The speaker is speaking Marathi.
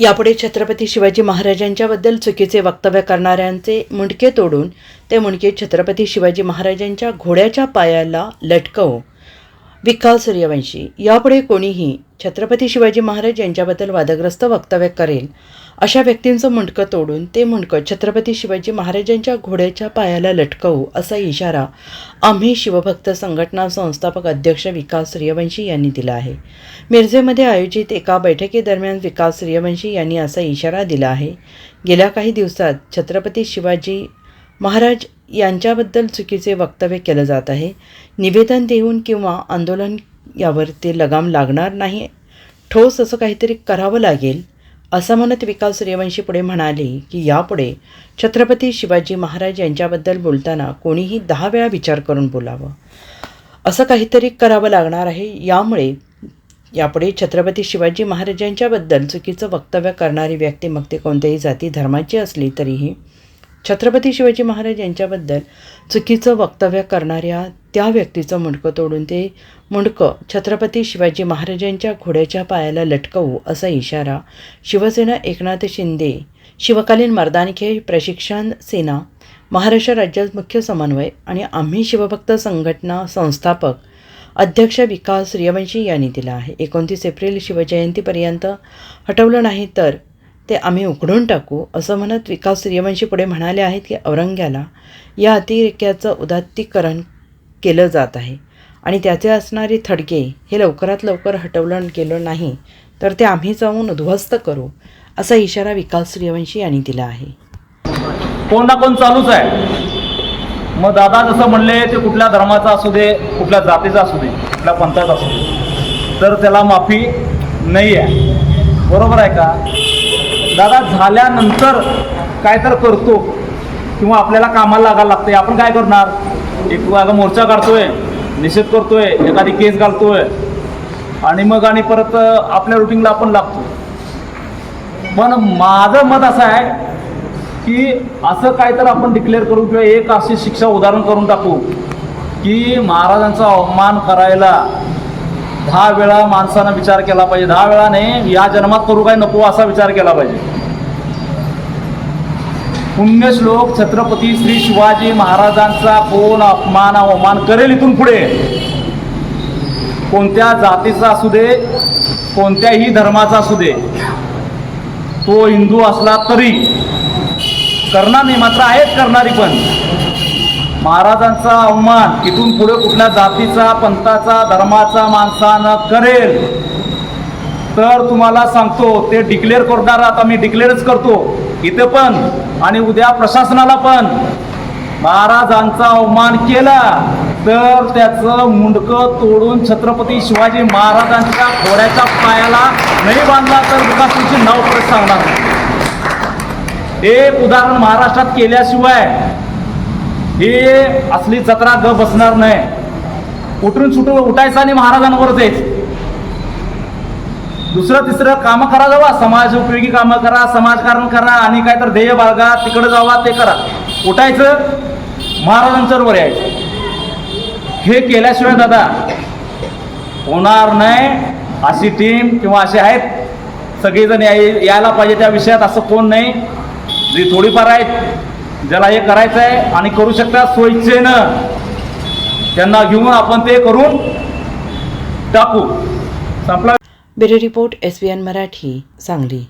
यापुढे छत्रपती शिवाजी महाराजांच्याबद्दल चुकीचे वक्तव्य करणाऱ्यांचे मुंडके तोडून ते मुंडके छत्रपती शिवाजी महाराजांच्या घोड्याच्या पायाला लटकवू विकास सूर्यवंशी यापुढे कोणीही छत्रपती शिवाजी महाराज यांच्याबद्दल वादग्रस्त वक्तव्य करेल अशा व्यक्तींचं मुंडकं तोडून ते मुंडकं छत्रपती शिवाजी महाराजांच्या घोड्याच्या पायाला लटकवू असा इशारा आम्ही शिवभक्त संघटना संस्थापक अध्यक्ष विकास सूर्यवंशी यांनी दिला आहे. मिरजेमध्ये आयोजित एका बैठकीदरम्यान विकास सूर्यवंशी यांनी असा इशारा दिला आहे गेल्या काही दिवसात छत्रपती शिवाजी महाराज यांच्याबद्दल चुकीचे वक्तव्य केलं जात आहे. निवेदन देऊन किंवा आंदोलन यावर ते लगाम लागणार नाही. ठोस असं काहीतरी करावं लागेल असं म्हणत विकास सूर्यवंशी पुढे म्हणाले की यापुढे छत्रपती शिवाजी महाराज यांच्याबद्दल बोलताना कोणीही दहा वेळा विचार करून बोलावं. असं काहीतरी करावं लागणार आहे. यामुळे यापुढे छत्रपती शिवाजी महाराजांच्याबद्दल चुकीचं वक्तव्य करणारी व्यक्ती मग ते कोणत्याही जाती धर्माची असली तरीही छत्रपती शिवाजी महाराज यांच्याबद्दल चुकीचं वक्तव्य करणाऱ्या त्या व्यक्तीचं मुंडकं तोडून ते मुंडकं छत्रपती शिवाजी महाराजांच्या घोड्याच्या पायाला लटकवू असा इशारा शिवसेना एकनाथ शिंदे शिवकालीन मर्दानखे प्रशिक्षण सेना महाराष्ट्र राज्यात मुख्य समन्वय आणि आम्ही शिवभक्त संघटना संस्थापक अध्यक्ष विकास सूर्यवंशी यांनी दिला आहे. एकोणतीस एप्रिल शिवजयंतीपर्यंत हटवलं नाही तर ते आम्ही उघडून टाकू असं म्हणत विकास सूर्यवंशी पुढे म्हणाले आहेत की औरंग्याला या अतिरेक्याचं उदात्तीकरण केलं जात आहे आणि त्याचे असणारे थडगे हे लवकरात लवकर हटवलं गेलं नाही तर ते आम्ही जाऊन उद्ध्वस्त करू असा इशारा विकास सूर्यवंशी यांनी दिला आहे. कोण ना कोण चालूच आहे. मग दादा जसं म्हणले ते कुठल्या धर्माचा असू दे कुठल्या जातीचा असू दे कुठल्या पंथाचा असू दे तर त्याला माफी नाही आहे बरोबर आहे का? दादा झाल्यानंतर काय तर करतो किंवा आपल्याला कामाला लागायला लागतंय. आपण काय करणार? एक आता मोर्चा काढतोय निषेध करतोय एखादी केस घालतोय. आणि मग आणि परत आपल्या रुटीनला आपण लागतो. पण माझं मत असं आहे की असं काय तर आपण डिक्लेअर करू किंवा एक अशी शिक्षा उदाहरण करून टाकू की महाराजांचा अवमान करायला दहा वेळा माणसानं विचार केला पाहिजे. दहा वेळा नाही या जन्मात करू काय नको असा विचार केला पाहिजे. पुण्यश्लोक छत्रपती श्री शिवाजी महाराजांचा कोण अपमान अवमान करेल इथून पुढे. कोणत्या जातीचा असू दे कोणत्याही धर्माचा असू दे तो हिंदू असला तरी. करणार नाही मात्र आहेत करणारी पण. महाराजांचा अवमान इथून पुढे कुठल्या जातीचा पंथाचा धर्माचा माणसानं करेल. तर तुम्हाला सांगतो ते डिक्लेअर करणार आता मी डिक्लेअरच करतो. इथे पण आणि उद्या प्रशासनाला पण. महाराजांचा अवमान केला तर त्याचं मुंडकं तोडून छत्रपती शिवाजी महाराजांच्या घोड्याच्या पायाला नाही बांधला तर विकासूची नाव परत सांगणार. एक उदाहरण महाराष्ट्रात केल्याशिवाय हे असली जत्रा ग बसणार नाही. उठून सुटून उठायचं आणि महाराजांवर जायचं दुसरं तिसरं कामं करा जावा. समाज उपयोगी कामं करा समाजकारण करा आणि काय तर ध्येय बाळगा तिकडे जावा ते करा. उठायचं महाराजांच्यावर यायचं. हे केल्याशिवाय दादा होणार नाही. अशी टीम किंवा असे आहेत सगळेजण याय यायला पाहिजे त्या विषयात असं कोण नाही. जी थोडीफार आहेत ज्याला हे करायचं आहे आणि करू शकता स्वेच्छेनं त्यांना घेऊन आपण ते करून टाकू. संपला. Bureau report S N Marathi Sangli.